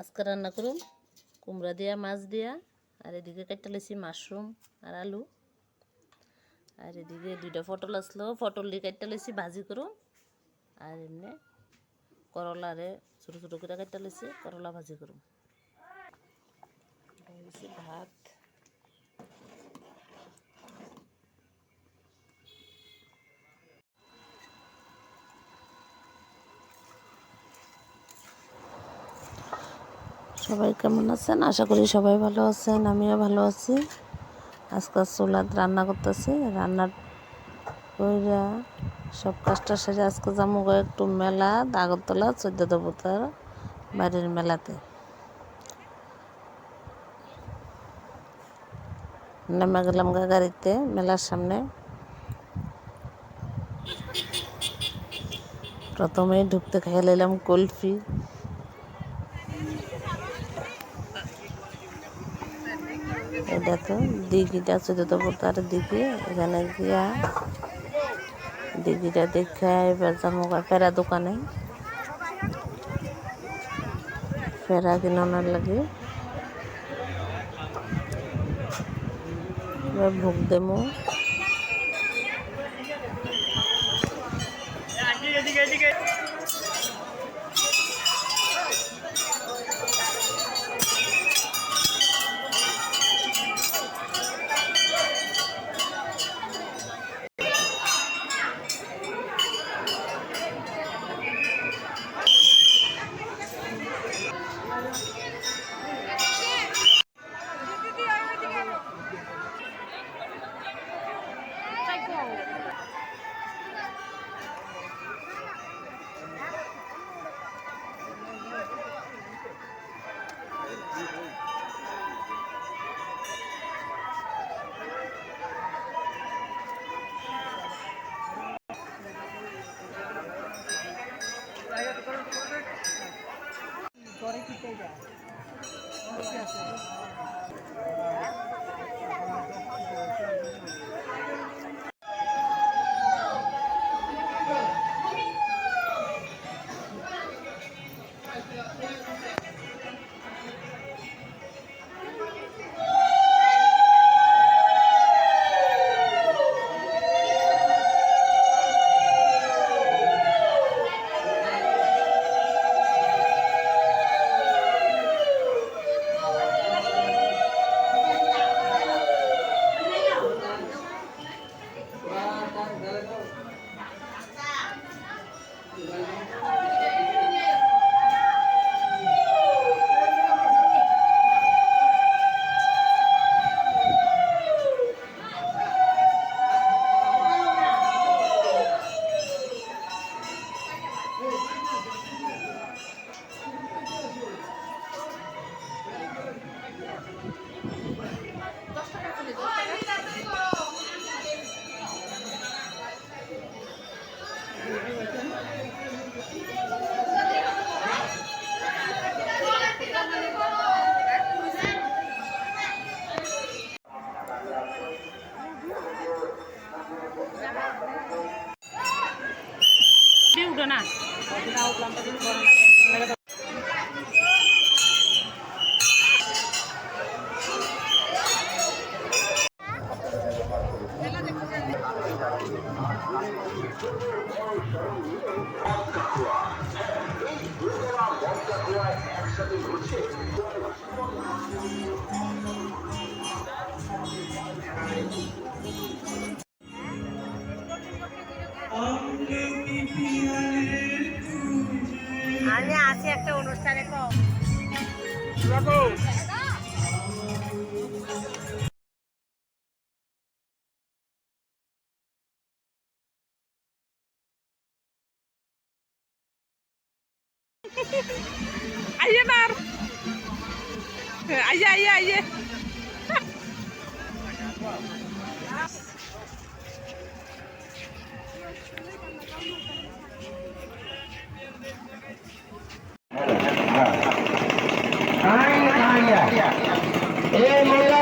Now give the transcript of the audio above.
আজকে রান্না করুন কুমড়া দিয়া, মাছ দিয়া, আর এদিকে কেটে লেছি মাশরুম আর আলু। আর এদিকে দুইটা পটল আসলো। পটল দিয়ে কেটে লেছি, ভাজি করুন আর এমনি করলারে ছোটো ছোটো করে কেটে লেছি, করলা ভাজি করুন ভাত। সবাই কেমন আছেন? আশা করি সবাই ভালো আছেন, আমিও ভালো আছি। আজকাল চুলাত রান্না করতেছি, রান্নার কইরা সব কাজটা সেরে আজকে যাব একটু মেলা, আগরতলা চোদ্দ দেবতার বাড়ির মেলাতে। নেমে গেলাম গা গাড়িতে, মেলার সামনে। প্রথমেই ঢুকতে খেয়ে নিলাম কুলফি। এটা তো দিঘিটা চতুর্থ তার দিঘি এখানে গিয়া দিঘিটা দেখে এবার যাব ফেরা দোকানে। ফেরা কিনানোর লাগে। ভোগ দেবো। উঠো আমি আছি একটা অনুষ্ঠানে কম Aye, Mar. Aye, aye, aye. કાંઈ કાંઈ. એ મોલા